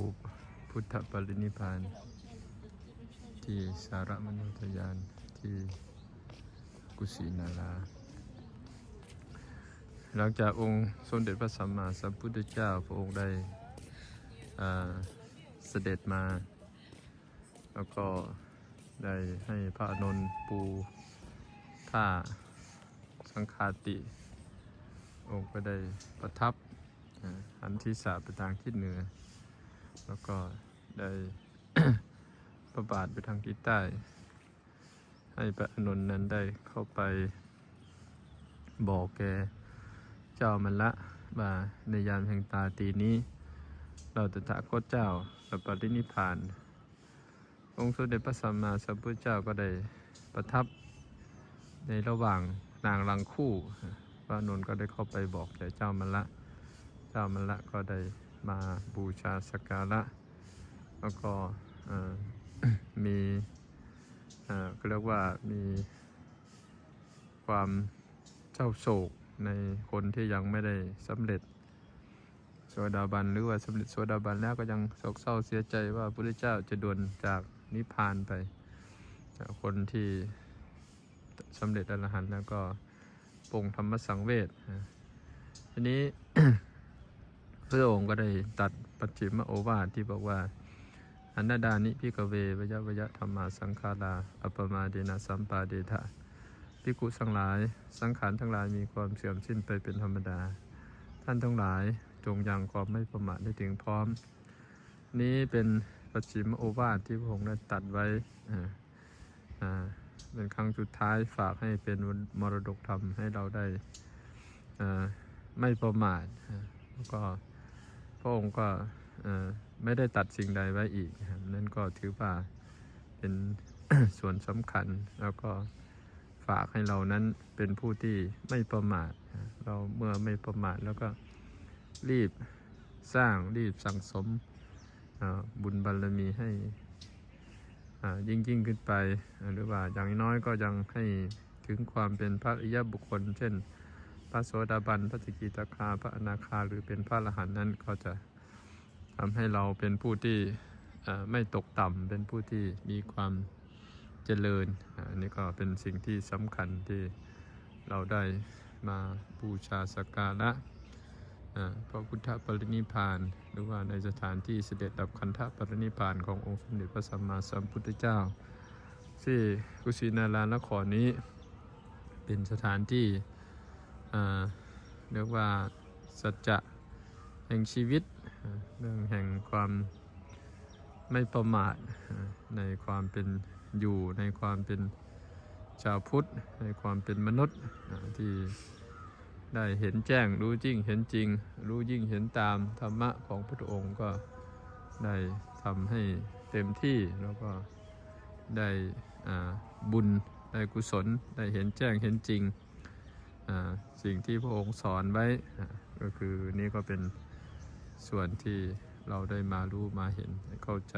ถูปพุทธปรินิพาน ที่สารมนุทยานที่กุสินาราหลังจากองค์สมเด็จพระสัมมาสัมพุทธเจ้าพระองค์ได้เสด็จมา แล้วก็ได้ให้พระอนนปูผ้าสังฆาติ องค์ก็ได้ประทับอันที่ศาไปทางทิศเหนือ แล้วก็ได้ ประบาทไปทางทิศใต้ ให้พระอานนนั้นได้เข้าไปบอกแกเจ้ามันละว่าในยามแห่งตาตีนี้ เราตถาคตเจ้ากับปรินิพพาน องค์สมเด็จพระสัมมาสัมพุทธเจ้าก็ได้ประทับในระหว่างนางรังคู่พระอานนท์ก็ได้เข้าไปบอกแก่เจ้ามันละ เจ้ามันละก็ได้ มาบูชาสักการะ แล้วก็มีเอ่อก็เรียกว่ามีความเจ้าโศกในคนที่ยังไม่ได้สำเร็จโสดาบันหรือว่าสำเร็จโสดาบันแล้วก็ยังโศกเศร้าเสียใจว่าพระพุทธเจ้าจะด่วนจากนิพพานไป คนที่สำเร็จอรหันต์แล้วก็ปงธรรมสังเวชทีนี้ พระองค์ก็ได้ตัดปัจฉิมโอวาทที่บอกว่าอันนาดานิพิกเววยะวยะธรรมาสังขาราอัปมาเดนะสัมปาเดทะพิกุสังหลาย สังขารทั้งหลายมีความเสื่อมสิ้นไปเป็นธรรมดา ท่านทั้งหลายจงยังความไม่ประมาทได้ถึงพร้อม นี้เป็นปัจฉิมโอวาทที่พระองค์ได้ตัดไว้เป็นครั้งสุดท้ายฝากให้เป็นมรดกธรรมให้เราได้ไม่ประมาทแล้วก็ ระองค์ก็ไม่ได้ตัดสิ่งใดไว้อีกนะครับนั่นก็ถือว่าเป็นส่วนสำคัญแล้วก็ฝากให้เรานั้นเป็นผู้ที่ไม่ประมาท เราเมื่อไม่ประมาทแล้วก็รีบสร้างรีบสั่งสมบุญบารมีให้ยิ่งยิ่งขึ้นไป หรือว่าอย่างน้อยก็ยังให้ถึงความเป็นพระอริยบุคคล เช่น ระโสดาบัน พระสกิทาคา พระอนาคา หรือเป็นพระอรหันต์นั้นก็จะทำให้เราเป็นผู้ที่ไม่ตกต่ำเป็นผู้ที่มีความเจริญอันนี้ก็เป็นสิ่งที่สำคัญที่เราได้มาบูชาสักการะพระพุทธปรินิพาน หรือว่าในสถานที่เสด็จดับคันธปรินิพานขององค์สมเด็จพระสัมมาสัมพุทธเจ้า ที่กุสินารานครนี้เป็นสถานที่ เรียกว่าสัจจะแห่งชีวิต เรื่องแห่งความไม่ประมาทในความเป็นอยู่ในความเป็นชาวพุทธ ในความเป็นมนุษย์ที่ได้เห็นแจ้งรู้จริงเห็นจริง รู้ยิ่งเห็นตามธรรมะของพระองค์ก็ได้ทำให้เต็มที่แล้วก็ได้บุญได้กุศลได้เห็นแจ้งเห็นจริง สิ่งที่พระองค์สอนไว้ก็คือนี่ก็เป็นส่วนที่เราได้มารู้มาเห็นเข้าใจ